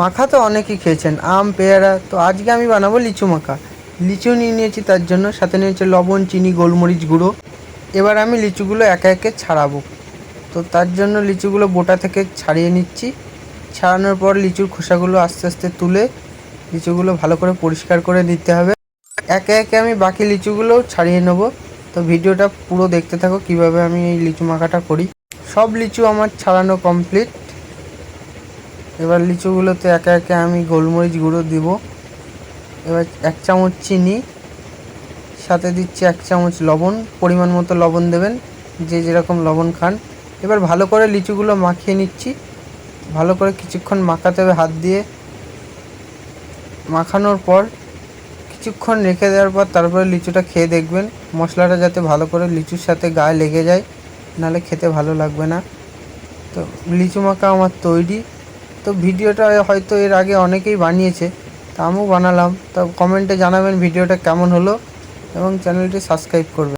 মাখা তো অনেকেই খেয়েছেন, আম, পেয়ারা, তো আজকে আমি বানাবো লিচু মাখা। লিচু নিয়ে নিয়েছি তার জন্য, সাথে নিয়েছে লবণ, চিনি, গোলমরিচ গুঁড়ো। এবার আমি লিচুগুলো একে একে ছাড়াবো। তো তার জন্য লিচুগুলো বোটা থেকে ছাড়িয়ে নিচ্ছি। ছাড়ানোর পর লিচুর খোসাগুলো আস্তে আস্তে তুলে লিচুগুলো ভালো করে পরিষ্কার করে নিতে হবে। একে একে আমি বাকি লিচুগুলোও ছাড়িয়ে নেব। তো ভিডিওটা পুরো দেখতে থাকো কীভাবে আমি এই লিচু মাখাটা করি। সব লিচু আমার ছাড়ানো কমপ্লিট। এবার লিচুগুলোতে একে একে আমি গোলমরিচ গুঁড়ো দিব। এবার এক চামচ চিনি, সাথে দিচ্ছি এক চামচ লবণ, পরিমাণ মতো লবণ দেবেন, যে যেরকম লবণ খান। এবার ভালো করে লিচুগুলো মাখিয়ে নিচ্ছি। ভালো করে কিছুক্ষণ মাখাতে হবে হাত দিয়ে। মাখানোর পর কিছুক্ষণ রেখে দেওয়ার পর তারপরে লিচুটা খেয়ে দেখবেন। মশলাটা যাতে ভালো করে লিচুর সাথে গায়ে লেগে যায়, নাহলে খেতে ভালো লাগবে না। তো লিচু মাখা আমার তৈরি। তো ভিডিওটা হয়তো এর আগে অনেকেই বানিয়েছে, তা আমিও বানালাম। তো কমেন্টে জানাবেন ভিডিওটা কেমন হলো এবং চ্যানেলটি সাবস্ক্রাইব করবেন।